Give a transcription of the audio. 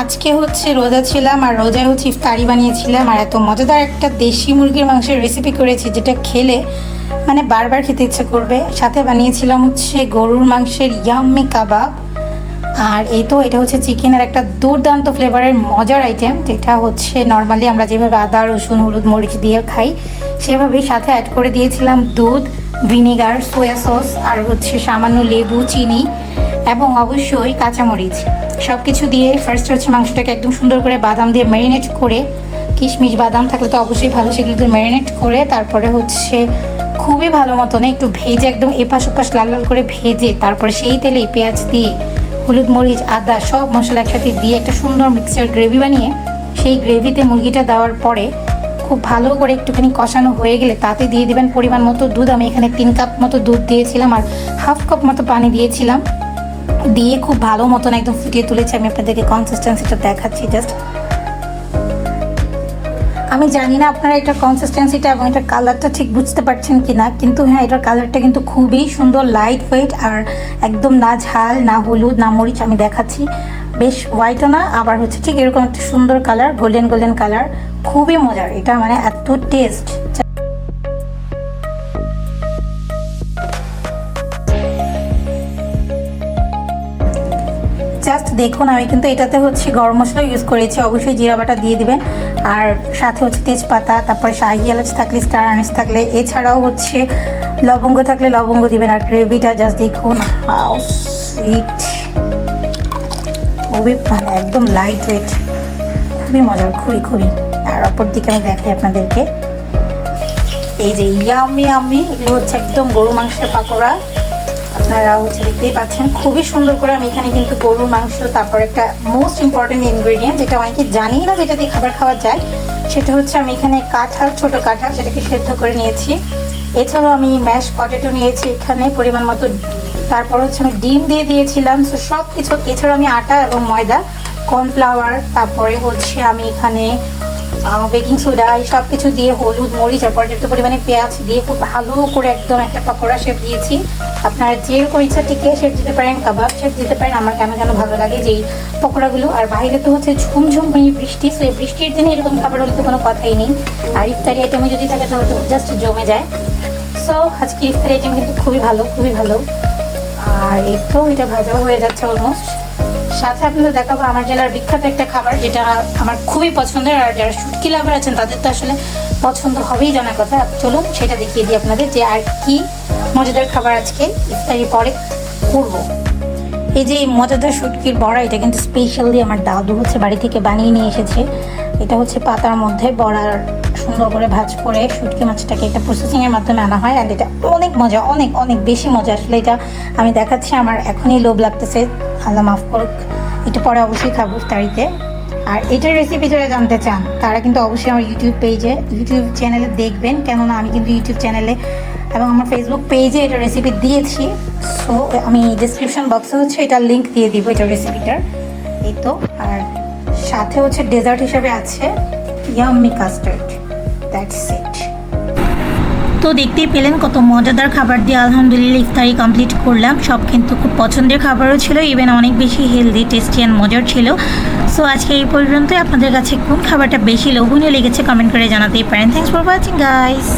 আজকে হচ্ছে রোজা ছিলাম আর রোজায় হচ্ছে ইফতারি বানিয়েছিলাম আর এত মজাদার একটা দেশি মুরগির মাংসের রেসিপি করেছি যেটা খেলে মানে বারবার খেতে ইচ্ছে করবে। সাথে বানিয়েছিলাম হচ্ছে গরুর মাংসের ইয়াম্মি কাবাব। আর এই তো এটা হচ্ছে চিকেনের একটা দুর্দান্ত ফ্লেভারের মজার আইটেম যেটা হচ্ছে নর্মালি আমরা যেভাবে আদা, রসুন, হলুদ, মরিচ দিয়ে খাই, সেভাবেই সাথে অ্যাড করে দিয়েছিলাম দুধ ভিনিগার সোয়া সস আর হচ্ছে সামান্য লেবু, চিনি এবং অবশ্যই কাঁচামরিচ। সব কিছু দিয়ে ফার্স্ট হচ্ছে মাংসটাকে একদম সুন্দর করে বাদাম দিয়ে ম্যারিনেট করে, কিশমিশ বাদাম থাকলে তো অবশ্যই ভালো সেগুলো দিয়ে ম্যারিনেট করে, তারপরে হচ্ছে খুবই ভালো মতন একটু ভেজে একদম এপাশ ওপাশ লাল লাল করে ভেজে, তারপরে সেই তেলে পেঁয়াজ দিয়ে, হলুদ মরিচ, আদা সব মশলা একসাথে দিয়ে একটা সুন্দর মিক্সচার গ্রেভি বানিয়ে, সেই গ্রেভিতে মুরগিটা দেওয়ার পরে খুব ভালো করে একটুখানি কষানো হয়ে গেলে তাতে দিয়ে দেবেন পরিমাণ মতো দুধ। আমি এখানে তিন কাপ মতো দুধ দিয়েছিলাম আর হাফ কাপ মতো পানি দিয়েছিলাম। দিয়ে খুব ভালো মতন একদম ফুটিয়ে তুলেছি। আমি আপনাদেরকে কনসিস্টেন্সিটা দেখাচ্ছি জাস্ট আমি জানি না আপনারা এটার কনসিস্টেন্সিটা এবং এটার কালারটা ঠিক বুঝতে পারছেন কি না কিন্তু হ্যাঁ এটার কালারটা কিন্তু খুবই সুন্দর লাইট ওয়েট আর একদম না ঝাল, না হলুদ, না মরিচ আমি দেখাচ্ছি। বেশ হোয়াইটও না, আবার হচ্ছে ঠিক এরকম একটা সুন্দর কালার গোল্ডেন গোল্ডেন কালার খুবই মজার, এটা মানে এত টেস্ট দেখুন, আমি কিন্তু এটাতে হচ্ছে গরম মশলা ইউজ করেছি। অবশ্যই জিরা বাটা দিয়ে দিবেন। আর সাথে হচ্ছে তেজপাতা, তারপরে শাহি এলাচ থাকলে স্টার আনিস থাকলে, এছাড়াও হচ্ছে লবঙ্গ থাকলে লবঙ্গ দিবেন। আর গ্রেভিটা জাস্ট দেখুন খুবই মানে একদম লাইট ওয়েট খুবই মজার, খুবই খুবই। আর অপর দিকে আমি দেখাই আপনাদেরকে। এই যে ইয়ামি আমি এগুলো হচ্ছে একদম গরু মাংসের পাকোড়া। আপনারা হচ্ছে দেখতেই পাচ্ছেন, খুবই সুন্দর করে আমি এখানে কিন্তু গরুর মাংস, তারপর একটা মোস্ট ইম্পর্টেন্ট ইনগ্রেডিয়েন্ট যেটা অনেকে জানি না যেটা দিয়ে খাবার খাওয়া যায়, সেটা হচ্ছে আমি এখানে কাঁঠাল, ছোট কাঁঠাল সেটাকে সেদ্ধ করে নিয়েছি। এছাড়াও আমি ম্যাশ পটেটো নিয়েছি এখানে পরিমাণ মতো, তারপর হচ্ছে আমি ডিম দিয়ে দিয়েছিলাম। তো সব কিছু এছাড়াও আমি আটা এবং ময়দা কর্নফ্লাওয়ার তারপরে হচ্ছে আমি এখানে বেকিং সোডা সব কিছু দিয়ে হলুদ, মরিচ আর পর্যাপ্ত পরিমাণে পেঁয়াজ দিয়ে খুব ভালো করে একদম একটা পকোড়া শেপ দিয়েছি। আপনারা যেরকম ইচ্ছা টিকে শেপ দিতে পারেন কাবাব শেপ দিতে পারেন, আমার কেন কেন ভালো লাগে যে এই পকোড়াগুলো। আর বাইরে তো হচ্ছে ঝুমঝুম হয়ে বৃষ্টি সো এই বৃষ্টির দিনে এরকম খাবার হলে তো কোনো কথাই নেই। আর ইফতারি আইটেমে যদি থাকে তাহলে তো জাস্ট জমে যায়। সো আজকে ইফতারি আইটেম কিন্তু খুবই ভালো খুবই ভালো। আর এই তো, এটা ভাজাও হয়ে যাচ্ছে অলমোস্ট সাথে আপনাদের দেখাবো আমার জেলার বিখ্যাত একটা খাবার যেটা আমার খুবই পছন্দের, আর যারা শুটকি লাভার আছেন তাদের তো আসলে পছন্দ হবেই জানা কথা। চলুন সেটা দেখিয়ে দিই আপনাদের যে আর কি মজাদার খাবার আজকে ইফতারির পরে করব। এই যে মজাদার শুটকির বড়া, এটা কিন্তু স্পেশালি আমার দাদু হচ্ছে বাড়ি থেকে বানিয়ে নিয়ে এসেছে। এটা হচ্ছে পাতার মধ্যে বড়ার সুন্দর করে ভাজ করে শুটকি মাছটাকে একটা প্রসেসিংয়ের মাধ্যমে আনা হয় অ্যান্ড এটা অনেক মজা, অনেক অনেক বেশি মজা আসলে এটা। আমি দেখাচ্ছি, আমার এখনই লোভ লাগতেছে। আল্লাহ মাফ করুক, একটু পরে অবশ্যই খাব ইফতারিতে। আর এটার রেসিপি যারা জানতে চান, তারা কিন্তু অবশ্যই আমার ইউটিউব পেজে ইউটিউব চ্যানেলে দেখবেন। কেননা আমি কিন্তু ইউটিউব চ্যানেলে এবং আমার ফেসবুক পেজে এটা রেসিপি দিয়েছি। সো আমি ডিসক্রিপশন বক্সে হচ্ছে এটার লিঙ্ক দিয়ে দিব এটা রেসিপিটার এই তো, আর সাথে হচ্ছে ডেজার্ট হিসাবে আছে ইয়াম্মি কাস্টার্ড দ্যাটস ইট তো দেখতেই পেলেন কত মজাদার খাবার দিয়ে আলহামদুলিল্লাহ ইফতারি কমপ্লিট করলাম। সব কিন্তু খুব পছন্দের খাবারও ছিল ইভেন অনেক বেশি হেলদি টেস্টি অ্যান্ড মজার ছিল। সো আজকে এই পর্যন্তই। আপনাদের কাছে কোন খাবারটা বেশি লোভনীয় লেগেছে কমেন্ট করে জানাতেই পারেন। Thanks for watching guys